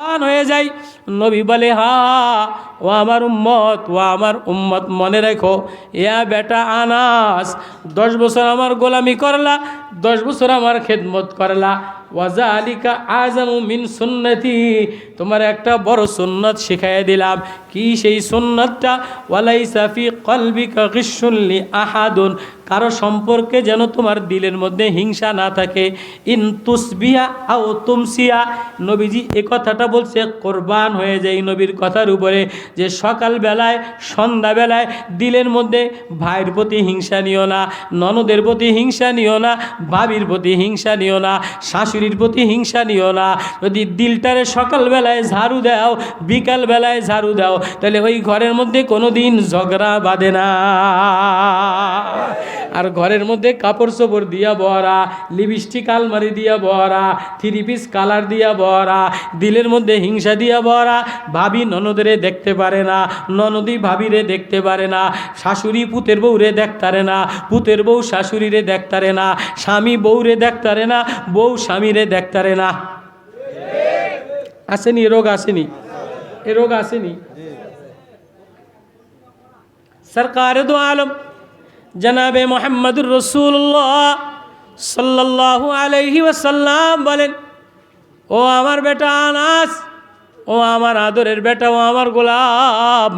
ആ যায় নবী বলে, হা, ও আমার উম্মত, ও আমার উম্মত, মনে রেখো, ইয়া বেটা আনাস, দশ বছর আমার গোলামি করলা, দশ বছর আমার খেদমত করলা। ওয়াজা আলিকা আজমু মিন সুন্নতি, তোমার একটা বড় সুন্নত শিখাই দিলাম। কি সেই সুন্নতটা? ওয়ালাই সাফি কলবিকা গিসুল্লি আহাদুন, কারও সম্পর্কে যেন তোমার দিলের মধ্যে হিংসা না থাকে। ইন তুসবিয়া আও তুমসিয়া নবীজি এ কথাটা বলছে কোরবান হয়ে যায় নবীর কথার উপরে যে সকালবেলায়, সন্ধ্যাবেলায় দিলের মধ্যে ভাইয়ের প্রতি হিংসা নিও না, ননদের প্রতি হিংসা নিও না, ভাবির প্রতি হিংসা নিও না, শাশুড়ির প্রতি হিংসা নিও না। যদি দিলটারে সকালবেলায় ঝাড়ু দাও, বিকালবেলায় ঝাড়ু দাও, তাহলে ওই ঘরের মধ্যে কোনো দিন ঝগড়া বাঁধে না। আর ঘরের মধ্যে কাপড় চোপড় দিয়া বরা লিপস্টিক আলমারি দিয়া বরা থ্রি পিস কালার দিয়া বরা দিলের মধ্যে হিংসা দিয়া বরা ভাবি ননদরে দেখতে পারে না, ননদি ভাবিরে দেখতে পারে না, শাশুড়ি পুতের বউরে দেখতারে না, পুতের বউ শাশুড়িরে দেখতারে না, স্বামী বউরে দেখতারে না, বউ স্বামীরে দেখতারে না। আসেনি, এ রোগ আসেনি, এ রোগ আসেনি। সরকার দো আলম, জনাবে মোহাম্মদুর রসুল্লাহ সাল্লাল্লাহু আলাইহি ওয়াসাল্লাম বলেন, ও আমার বেটা আনাস ও আমার আদরের বেটা ও আমার গোলাম।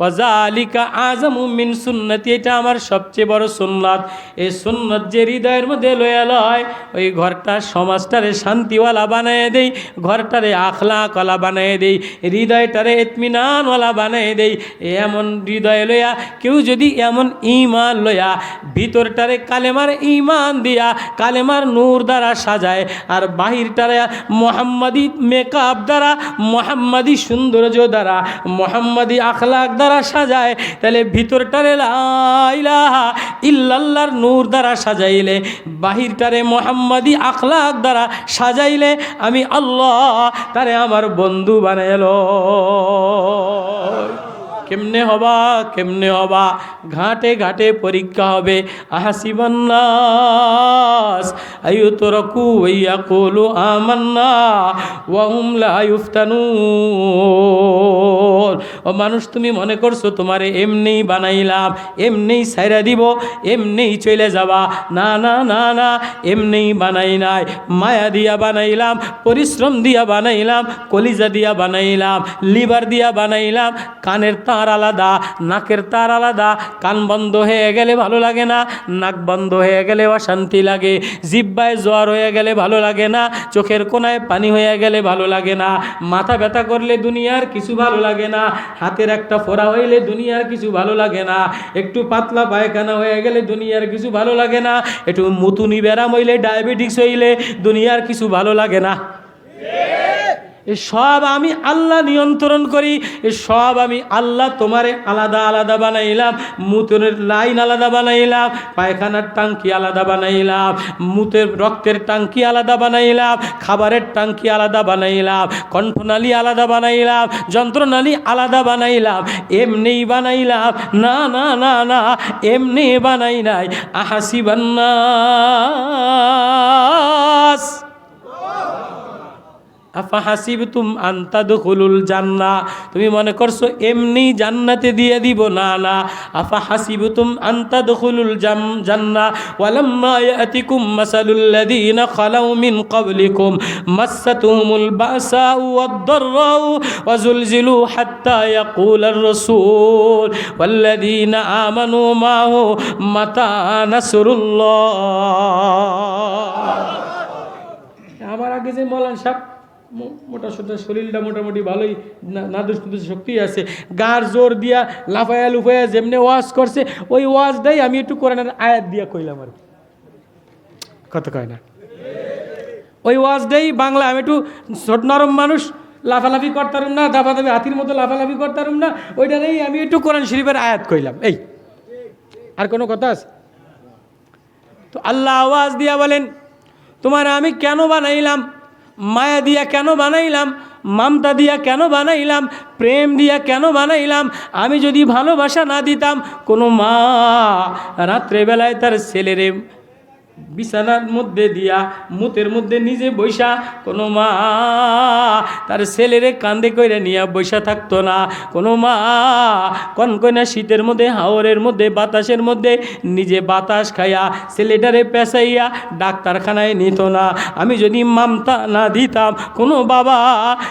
ওয়াজালিকা আজমু মিন সুন্নতি, এটা আমার সবচেয়ে বড় সুন্নাত। এই সুন্নত যে হৃদয়ের মধ্যে লয়া লয়, ওই ঘরটা সমাজটারে শান্তিওয়ালা বানায় দেই, ঘরটারে আখলাকওয়ালা বানায় দেই, হৃদয়টারে এতমিনানওয়ালা বানায় দেই। এমন হৃদয় লয়া, কেউ যদি এমন ইমান লয়া, ভিতরটারে কালেমার ইমান দিয়া, কালেমার নূর দ্বারা সাজায়, আর বাহিরটারে মোহাম্মদি মেকআপ দ্বারা, মোহাম্মদি সৌন্দর্য দ্বারা, মোহাম্মদি আখলাক দ্বারা সাজায়, তাহলে ভিতরটারে লা ইলাহা ইল্লাল্লাহর নূর দ্বারা সাজাইলে, বাহিরটারে মোহাম্মদি আখলাক দ্বারা সাজাইলে, আমি আল্লাহ তারে আমার বন্ধু বানাইলো কেমনে হবা কেমনে হবা? ঘাটে ঘাটে পরীক্ষা হবে। আহাসিবান্নাস আয়ু তোরকু ওইয়া কোলু আমান্না ওয়াহুম লা ইফতানুন। ও মানুষ, তুমি মনে করছ তোমারে এমনিই বানাইলাম, এমনিই সাইরা দিব, এমনিই চলে যাবা। না না না না, এমনিই বানাই নাই। মায়া দিয়া বানাইলাম, পরিশ্রম দিয়া বানাইলাম, কলিজা দিয়া বানাইলাম, লিভার দিয়া বানাইলাম, কানের তার আলাদা, নাকের তার আলাদা। কান বন্ধ হয়ে গেলে ভালো লাগে না, নাক বন্ধ হয়ে গেলে অশান্তি লাগে। জিব্বায় জ্বর হয়ে গেলে ভালো লাগে না, চোখের কোনায় পানি হয়ে গেলে ভালো লাগে না। মাথা ব্যথা করলে দুনিয়ার কিছু ভালো লাগে না। হাতের একটা ফোড়া হইলে দুনিয়ার কিছু ভালো লাগে না। একটু পাতলা পায়খানা হয়ে গেলে দুনিয়ার কিছু ভালো লাগে না। একটু মুতুনি ব্যারাম হইলে, ডায়াবেটিস হইলে দুনিয়ার কিছু ভালো লাগে না। এ সব আমি আল্লাহ নিয়ন্ত্রণ করি, এ সব আমি আল্লাহ তোমারে আলাদা আলাদা বানাইলাম, মুতের লাইন আলাদা বানাইলাম, পায়খানার টাঙ্কি আলাদা বানাইলাম, মুতের রক্তের টাঙ্কি আলাদা বানাইলাম, খাবারের টাঙ্কি আলাদা বানাইলাম, কণ্ঠনালী আলাদা বানাইলাম, যন্ত্রনালী আলাদা বানাইলাম, এমনিই বানাইলাম, না না না না, এমনি বানাই নাই আহাসিবান্নাস আফা হাসিবতুম আন্তাদুল জান্না। তুমি মনে করছ, এমনি জান্নাতে দিয়ে দিব? না না। আফা হাসিবতুম আন্তাদুল জাম, জান্না। ওয়ালাম্মা ইয়াতিকুম মাসালুল লাযীনা খালাউ মিন ক্বাবলিকুম। মাসাতুহুমুল বাসাউ ওয়াদ-দাররাউ ওয়া যুলজিলু হাত্তা ইয়াকুলার রাসূল ওয়াল্লাযীনা আমানু মাহু মাতা নাসরুল্লাহ। আমার আগে যে মৌলান সাহেব মোটা সোটা শরীরটা মোটামুটি ভালোই নাদুস নুদুস শক্তি আছে। গার জোর দিয়া লাফায়া লুফায়া যেমনি ওয়াজ করছে, ওই ওয়াজটাই আমি একটু কোরআনের আয়াত দিয়া কইলাম আর। কত কয় না? ওই ওয়াজটাই বাংলা আমি একটু ছোট নরম মানুষ, লাফালাফি করতারুম না, দাফাদাফি হাতির মতো লাফালাফি করতারুম না ওইটারই আমি একটু কোরআন শরীফের আয়াত কইলাম। এই, আর কোনো কথা আছে? তো আল্লাহ আওয়াজ দিয়া বলেন, তোমার আমি কেন বানাইলাম? মায়া দিয়া কেন বানাইলাম? মামতা দিয়া কেন বানাইলাম? প্রেম দিয়া কেন বানাইলাম? আমি যদি ভালোবাসা না দিতাম, কোনো মা রাত্রেবেলায় তার ছেলেরে বিছানার মধ্যে দিয়া মুতের মধ্যে নিজে বৈশা কোনো মা তার ছেলেরে কান্দে কইরা নিয়া বৈশা থাকতো না। কোনো মা কনকনা শীতের মধ্যে, হাওরের মধ্যে, বাতাসের মধ্যে নিজে বাতাস খাইয়া ছেলেটারে পেঁচাইয়া ডাক্তারখানায় নিত না। আমি যদি মামতা না দিতাম, কোনো বাবা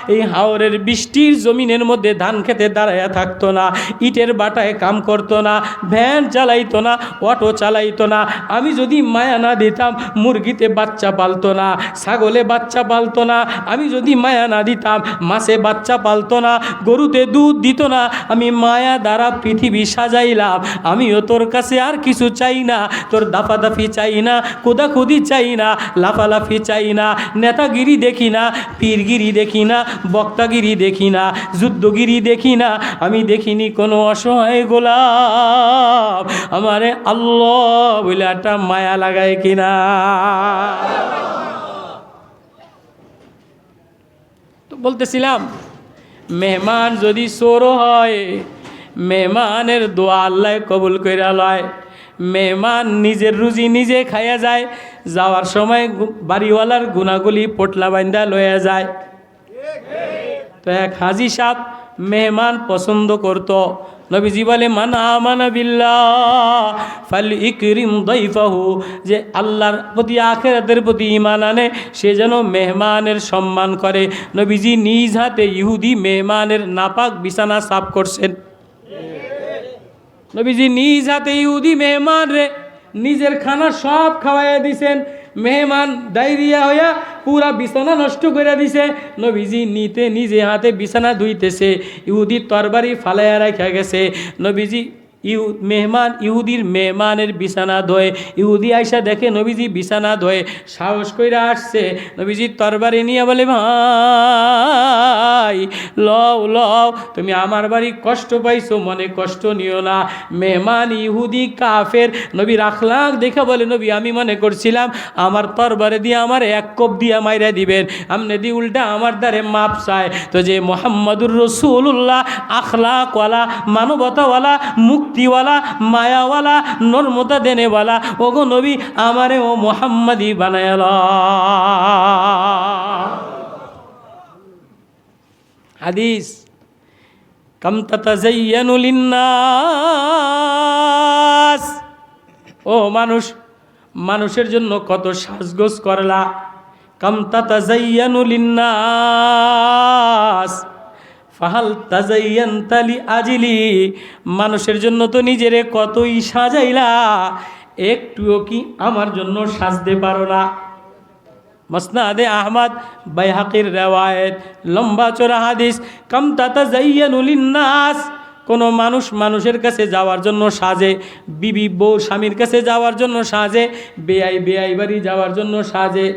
এই হাওরের বৃষ্টির জমিনের মধ্যে ধান খেতে দাঁড়াইয়া থাকতো না, ইটের বাটায় কাম করতো না, ভ্যান চালাইতো না, অটো চালাইতো না। আমি যদি মায়া না দিতাম, মুরগিতে বাচ্চা পালতো না, ছাগলে বাচ্চা পালতো না, আমি যদি মায়া না দিতাম, মাছে বাচ্চা পালতো না, গরুতে দুধ দিত না, আমি মায়া দ্বারা পৃথিবী সাজাইলাম, আমিও তোর কাছে আর কিছু চাই না, তোর দাফাদাফি চাই না কোদাকুদি চাই না, লাফালাফি চাই না, নেতাগিরি দেখি না, পীরগিরি দেখি না, বক্তাগিরি দেখি না, যুদ্ধগিরি দেখি না, আমি দেখিনি কোনো অসহায় গোলাপ আমারে আল্লাহ বলে একটা মায়া লাগায় কিনা। তো বলতেছিলাম, মেহমান যদি চোরও হয়, মেহমানের দোয়া আল্লাহ কবুল কইরা লয়। মেহমান নিজের রুজি নিজে খাইয়া যায়, যাওয়ার সময় বাড়িওয়ালার গুনাগুলি পোটলা বান্ধা লইয়া যায়। তো এক হাজি সাহ মেহমান পছন্দ করত নবীজি বলে, মান আমানা বিল্লাহ ফাল ইকরিম দইফাহু যে আল্লাহর প্রতি, আখেরাতের প্রতি ইমান আনে, সে যেন মেহমানের সম্মান করে। নবীজি নিজ হাতে ইহুদি মেহমানের নাপাক বিছানা সাফ করছেন। নবীজি নিজ হাতে ইহুদি মেহমান রে, নিজের খানা সব খাওয়াইয়া দিছেন। মেহমান ডায়রিয়া হইয়া পুরা বিছানা নষ্ট করে দিছে। নবীজি নিতে নিজে হাতে বিছানা ধুইতেছে। ইহুদি তরবারি ফালাইয়া রাখা গেছে। নবীজি ইউ মেহমান, ইহুদির মেহমানের বিছানা ধোয়ে ইহুদি আইসা দেখে নবীজি বিছানা ধোয়ে সাহস কইরা আসছে। নবীজি তরবারি নিয়ে বলে, ভাই, লও লও, তুমি আমার বাড়ি কষ্ট পাইছো, মনে কষ্ট নিও না। মেহমান, ইহুদি, কাফের নবী রাখলাক দেখে বলে, নবী, আমি মনে করছিলাম আমার তরবারে দিয়ে আমার এক কোপ দিয়া মাইরা দিবেন। আমনে দি উল্টা আমার দ্বারে মাপ চায়। তো যে মোহাম্মদুর রসুল্লাহ আখলাকওয়ালা মানবতাওয়ালা মুক্তিওয়ালা, মায়াওয়ালা, নর্মদা দেনেওয়ালা, ওগো নবী আমারে ও মোহাম্মদী বানায়াল হাদিস, কম তাতাজাইয়ানু ও মানুষ, মানুষের জন্য কত সাজগোজ করলা। কম তাতাজাইয়ানু লিন্নাস। ফাহাল তাজাইয়ান তালি আজিলি মানুষের জন্য তো নিজেরে কতই সাজাইলা, একটুও কি আমার জন্য সাজতে পারো না। মসনাদে আহমদ বাইহাকির রেওয়ায়েত, লম্বা চোরা হাদিস কম তাতা নাস কোনো মানুষ মানুষের কাছে যাওয়ার জন্য সাজে, বিবি বউ স্বামীর কাছে যাওয়ার জন্য সাজে, বেআই বেআই বাড়ি যাওয়ার জন্য সাজে।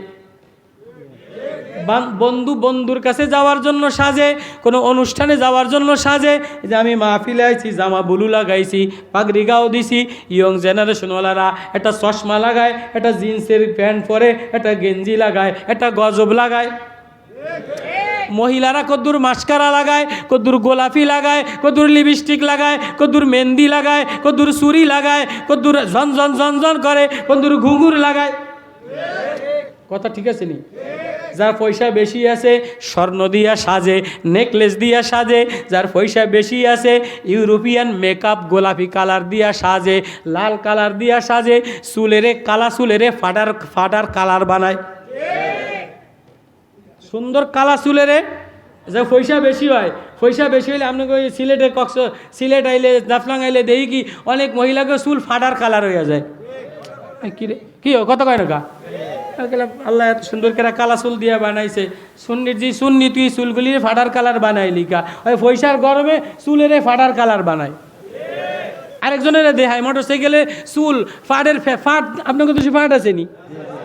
বন্ধু বন্ধুর কাছে যাওয়ার জন্য সাজে, কোনো অনুষ্ঠানে যাওয়ার জন্য সাজে যে আমি মাহফিলে আইছি, জামা বুলু লাগাইছি, পাগড়ি গাও দিছি, ইয়ং জেনারেশনওয়ালারা একটা চশমা লাগায়, একটা জিন্সের প্যান্ট পরে, একটা গেঞ্জি লাগায়, একটা গজব লাগায়। মহিলারা কদ্দুর মাস্কারা লাগায়, কদ্দুর গোলাপি লাগায়, কদ্দুর লিপস্টিক লাগায়, কদ্দুর মেহেন্দি লাগায়, কদ্দুর চুরি লাগায়, কদ্দুর ঝনঝন ঝনঝন করে, কদ্দুর ঘুঙুর লাগায়। কথা ঠিক আছে নি? যার পয়সা বেশি আছে, স্বর্ণ দিয়া সাজে নেকলেস দিয়া সাজে, যার পয়সা বেশি আছে ইউরোপিয়ান মেকআপ গোলাপি কালার দিয়া সাজে, লাল কালার দিয়া সাজে, চুলেরে কালা চুলেরে ফাটার ফাটার কালার বানায়। সুন্দর কালা চুলেরে, যে পয়সা বেশি হয়, পয়সা বেশি হলে আপনাকে ওই সিলেটে কক্স, সিলেট আইলে, জাফলাং আইলে দেখি কি, অনেক মহিলাকে চুল ফাটার কালার হয়ে যায়। কি রে? কি কত কয় নাকা আল্লাহ এত সুন্দর করে কালা চুল দিয়া বানাইছে। সুন্নির যে সুন্নি তুই চুলগুলি ফাটার কালার বানাই কা ওই পয়সার গরমে চুলের ফাটার কালার বানায় আরেকজনের দেখায় মোটর সাইকেলে চুল ফাটের ফাট আপনাকে তো সে ফাট আছে নি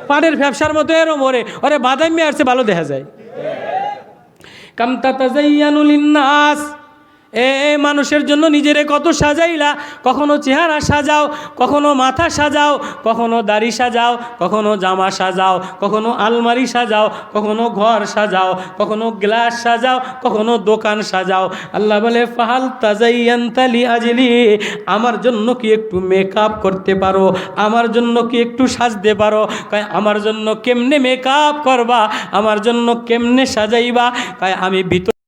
ফাটের ব্যবসার মতো এরম ওরে। ওরে বাদামি আসছে, ভালো দেখা যায়। কামতা তাজাইয়ানুল নাস এ মানুষের জন্য নিজেরে কত সাজাইলা? কখনো চেহারা সাজাও, কখনো মাথা সাজাও, কখনো দাড়ি সাজাও, কখনো জামা সাজাও, কখনো আলমারি সাজাও, কখনো ঘর সাজাও, কখনো গ্লাস সাজাও, কখনো দোকান সাজাও। আল্লাহ বলে, ফাহাল তাজাইয়ান্তালি আজলি, আমার জন্য কি একটু মেকআপ করতে পারো? আমার জন্য কি একটু সাজতে পারো? কয়, আমার জন্য কেমনে মেকআপ করবা? আমার জন্য কেমনে সাজাইবা? কয়, আমি ভিতর